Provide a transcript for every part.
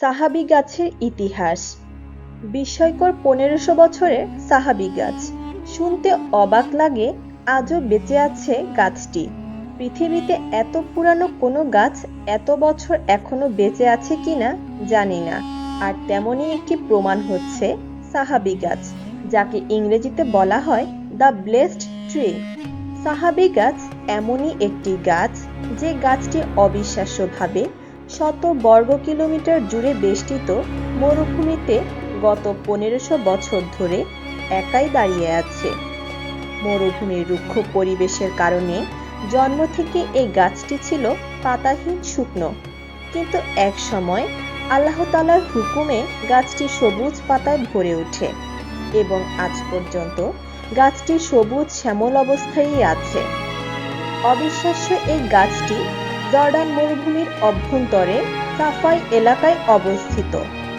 সাহাবি গাছের ইতিহাস। বিস্ময়কর পনেরোশো বছরের সাহাবি গাছ। শুনতে অবাক লাগে, আজও বেঁচে আছে গাছটি। পৃথিবীতে এত পুরানো কোনো গাছ এত বছর এখনও বেঁচে আছে কিনা জানি না। আর তেমনই একটি প্রমাণ হচ্ছে সাহাবি গাছ, যাকে ইংরেজিতে বলা হয় দ্য ব্লেসড ট্রি সাহাবি গাছ এমনই একটি গাছ, যে গাছটি অবিশ্বাস্যভাবে শত বর্গ কিলোমিটার জুড়ে বেষ্টিত মরুভূমিতে গত পনেরোশো বছর ধরে একাই দাঁড়িয়ে আছে। মরুভূমির রুক্ষ পরিবেশের কারণে জন্ম থেকে এই গাছটি ছিল পাতাহীন শুকনো। কিন্তু এক সময় আল্লাহ তালার হুকুমে গাছটি সবুজ পাতায় ভরে ওঠে এবং আজ পর্যন্ত গাছটি সবুজ শ্যামল অবস্থায়ই আছে। অবিশ্বাস্য এই গাছটি জর্ডান মরুভূমির অভ্যন্তরে সাফাই এলাকায় অবস্থিত।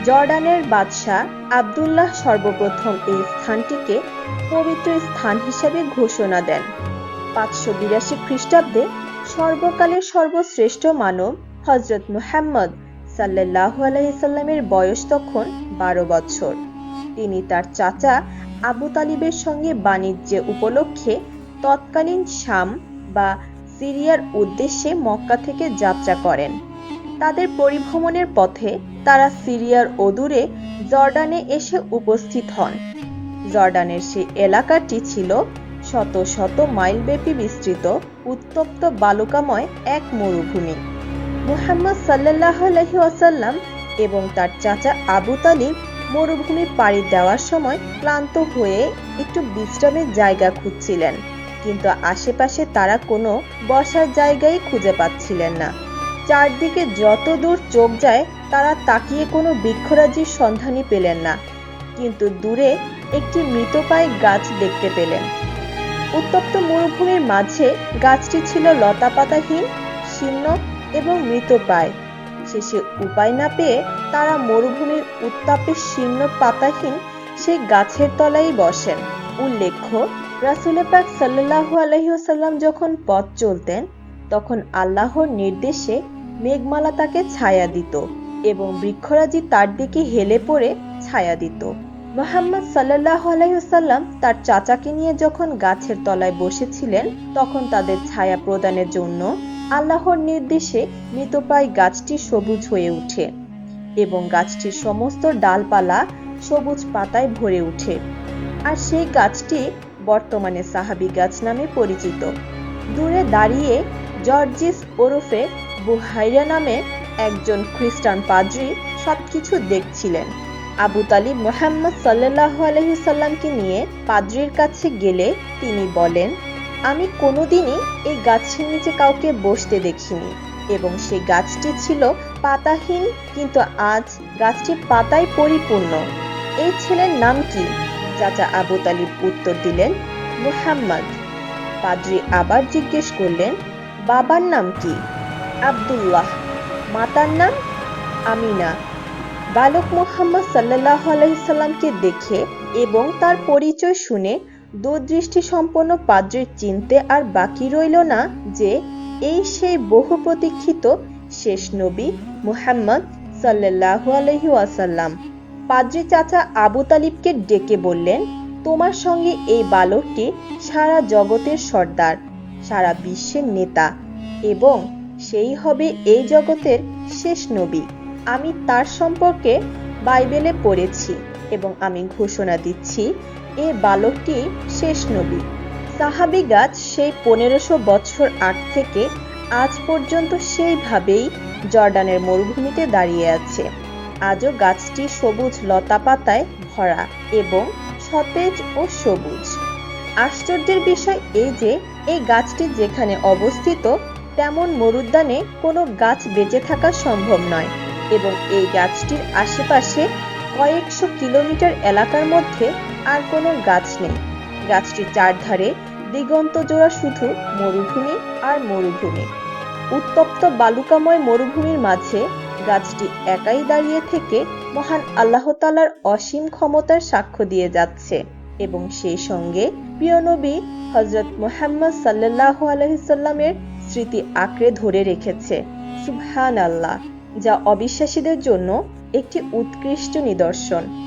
জর্ডানের বাদশাহ আবদুল্লাহ সর্বপ্রথম এই স্থানটিকে পবিত্র স্থান হিসেবে ঘোষণা দেন। পাঁচশো বিরাশি খ্রিস্টাব্দে সর্বকালের সর্বশ্রেষ্ঠ মানব হজরত মুহাম্মদ সাল্লাহ আলাইসাল্লামের বয়স তখন বারো বছর। তিনি তার চাচা আবু তালিবের সঙ্গে বাণিজ্যে উপলক্ষে তৎকালীন শাম বা সিরিয়ার উদ্দেশ্যে মক্কা থেকে যাত্রা করেন। তাদের পরিভ্রমণের পথে তারা সিরিয়ার অদূরে জর্ডানে এসে উপস্থিত হন। জর্ডানের সেই এলাকাটি ছিল শত শত মাইলব্যাপী বিস্তৃত, উত্তপ্ত বালুকাময় এক মরুভূমি। মুহাম্মদ সাল্লাহ আলহি ওয়াসাল্লাম এবং তার চাচা আবু তালিব মরুভূমি পাড়ি দেওয়ার সময় ক্লান্ত হয়ে একটু বিশ্রামের জায়গা খুঁজছিলেন। কিন্তু আশেপাশে তারা কোনো বসার জায়গায় খুঁজে পাচ্ছিলেন না। চারদিকে যত দূর চোখ যায়, তারা তাকিয়ে কোনো বৃক্ষরাজির সন্ধানই পেলেন না। কিন্তু দূরে একটি মৃতপায় গাছ দেখতে পেলেন। উত্তপ্ত মরুভূমির মাঝে গাছটি ছিল লতাপাতাহীন, শীর্ণ এবং মৃতপ্রায়। শেষে উপায় না পেয়ে তারা মরুভূমির উত্তাপে শীর্ণ পাতাহীন সেই গাছের তলায় বসেন। উল্লেখ্য রাসুল পাক সাল্লাহ আলহিহাল্লাম যখন পথ চলতেন, তখন আল্লাহর নির্দেশে মেঘমালা তাকে ছায়া দিত এবং বৃক্ষরাজি তার দিকে হেলে পড়ে ছায়া দিত। মোহাম্মদ সাল্লাহ আলাইসাল্লাম তার চাচাকে নিয়ে যখন গাছের তলায় বসেছিলেন, তখন তাদের ছায়া প্রদানের জন্য আল্লাহর নির্দেশে মৃতপ্রায় গাছটি সবুজ হয়ে ওঠে এবং গাছটির সমস্ত ডালপালা সবুজ পাতায় ভরে ওঠে। আর সেই গাছটি বর্তমানে সাহাবি গাছ নামে পরিচিত। দূরে দাঁড়িয়ে জর্জিস ওরফে বুহাইরা নামে একজন খ্রিস্টান পাদ্রি সবকিছু দেখছিলেন। আবু তালিব মোহাম্মদ সাল্লাহ আলহিসাল্লামকে নিয়ে পাদ্রির কাছে গেলে তিনি বলেন, আমি কোনোদিনই এই গাছের নিচে কাউকে বসতে দেখিনি এবং সেই গাছটি ছিল পাতাহীন, কিন্তু আজ গাছটি পাতায় পরিপূর্ণ। এই ছেলের নাম কি? চাচা আবু তালিব উত্তর দিলেন, মুহাম্মদ। পাদ্রি আবার জিজ্ঞেস করলেন, বাবার নাম কি? আব্দুল্লাহ। মাতার নাম? আমিনা। বালক মোহাম্মদ সাল্লাহ আলাইসাল্লামকে দেখে এবং তার পরিচয় শুনে দূরদৃষ্টি সম্পন্ন পাদ্রির চিনতে আর বাকি রইল না যে এই সেই বহু প্রতীক্ষিত শেষ নবী মুহাম্মদ সাল্লাহ আলহি ওয়াসাল্লাম। পাদ্রি চাচা আবু তালিবকে ডেকে বললেন, তোমার সঙ্গে এই বালকটি সারা জগতের সর্দার, সারা বিশ্বের নেতা এবং সেই হবে এই জগতের শেষ নবী। আমি তার সম্পর্কে বাইবেলে পড়েছি এবং আমি ঘোষণা দিচ্ছি, এ বালকটি শেষ নবী। সাহাবি গাছ সেই পনেরোশো বছর আগ থেকে আজ পর্যন্ত সেইভাবেই জর্ডানের মরুভূমিতে দাঁড়িয়ে আছে। আজও গাছটি সবুজ লতা পাতায় ভরা এবং সতেজ ও সবুজ। আশ্চর্যের বিষয় এই যে, এই গাছটি যেখানে অবস্থিত, তেমন মরুদ্যানে কোনো গাছ বেঁচে থাকা সম্ভব নয় এবং এই গাছটির আশেপাশে কয়েকশো কিলোমিটার এলাকার মধ্যে আর কোনো গাছ নেই। গাছটির চারধারে দিগন্ত জোড়া শুধু মরুভূমি আর মরুভূমি। উত্তপ্ত বালুকাময় মরুভূমির মাঝে গাছটি একাই দাঁড়িয়ে থেকে মহান আল্লাহ তালার অসীম ক্ষমতার সাক্ষ্য দিয়ে যাচ্ছে এবং সেই সঙ্গে প্রিয় নবী হজরত মোহাম্মদ সাল্লাহ আলহিসাল্লামের স্মৃতি আঁকড়ে ধরে রেখেছে। সুবহান আল্লাহ যা অবিশ্বাসীদের জন্য একটি উৎকৃষ্ট নিদর্শন।